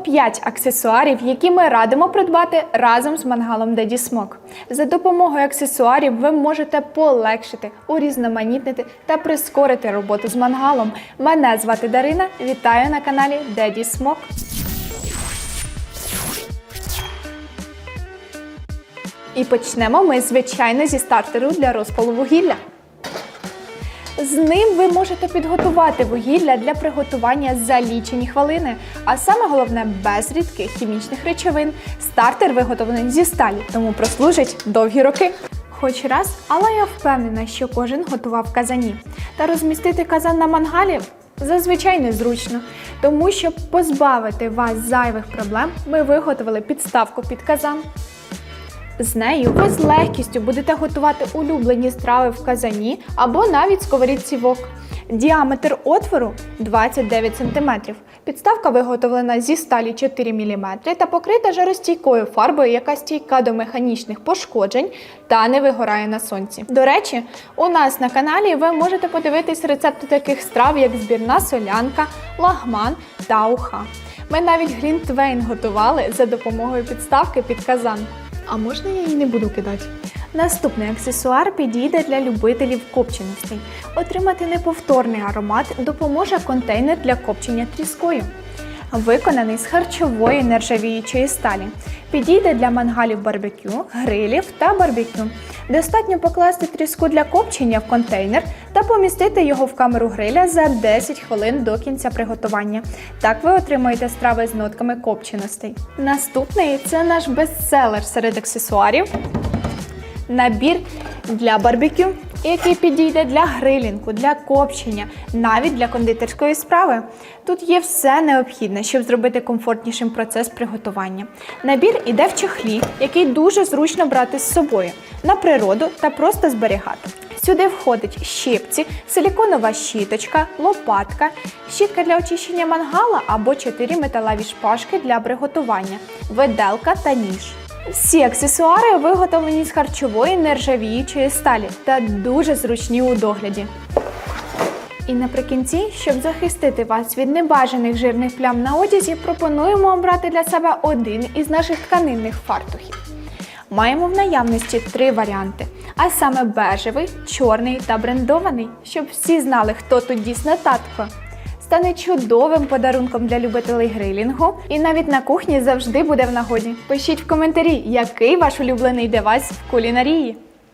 топ-5 аксесуарів, які ми радимо придбати разом з мангалом Daddy Smoke. За допомогою аксесуарів ви можете полегшити, урізноманітнити та прискорити роботу з мангалом. Мене звати Дарина. Вітаю на каналі Daddy Smoke. І почнемо ми, звичайно, зі стартеру для розпалу вугілля. З ним ви можете підготувати вугілля для приготування за лічені хвилини, а саме головне без рідких хімічних речовин. Стартер виготовлений зі сталі, тому прослужить довгі роки. Хоч раз, але я впевнена, що кожен готував казані. Та розмістити казан на мангалі зазвичай незручно. Тому, щоб позбавити вас зайвих проблем, ми виготовили підставку під казан. З нею ви з легкістю будете готувати улюблені страви в казані або навіть сковорідці вок. Діаметр отвору 29 см. Підставка виготовлена зі сталі 4 мм та покрита жаростійкою фарбою, яка стійка до механічних пошкоджень та не вигорає на сонці. До речі, у нас на каналі ви можете подивитись рецепти таких страв, як збірна солянка, лагман та уха. Ми навіть глінтвейн готували за допомогою підставки під казан. А можна я її не буду кидати? Наступний аксесуар підійде для любителів копченостей. Отримати неповторний аромат допоможе контейнер для копчення тріскою. Виконаний з харчової нержавіючої сталі. Підійде для мангалів барбекю, грилів та барбекю. Достатньо покласти тріску для копчення в контейнер та помістити його в камеру гриля за 10 хвилин до кінця приготування. Так ви отримаєте страви з нотками копченостей. Наступний це наш бестселер серед аксесуарів. Набір для барбекю, який підійде для грилінку, для копчення, навіть для кондитерської справи. Тут є все необхідне, щоб зробити комфортнішим процес приготування. Набір іде в чохлі, який дуже зручно брати з собою на природу та просто зберігати. Сюди входить щипці, силіконова щіточка, лопатка, щітка для очищення мангала або 4 металеві шпажки для приготування, виделка та ніж. Всі аксесуари виготовлені з харчової нержавіючої сталі та дуже зручні у догляді. І наприкінці, щоб захистити вас від небажаних жирних плям на одязі, пропонуємо обрати для себе один із наших тканинних фартухів. Маємо в наявності три варіанти, а саме бежевий, чорний та брендований, щоб всі знали, хто тут дійсно татко. Стане чудовим подарунком для любителей грилінгу і навіть на кухні завжди буде в нагоді. Пишіть в коментарі, який ваш улюблений девайс в кулінарії.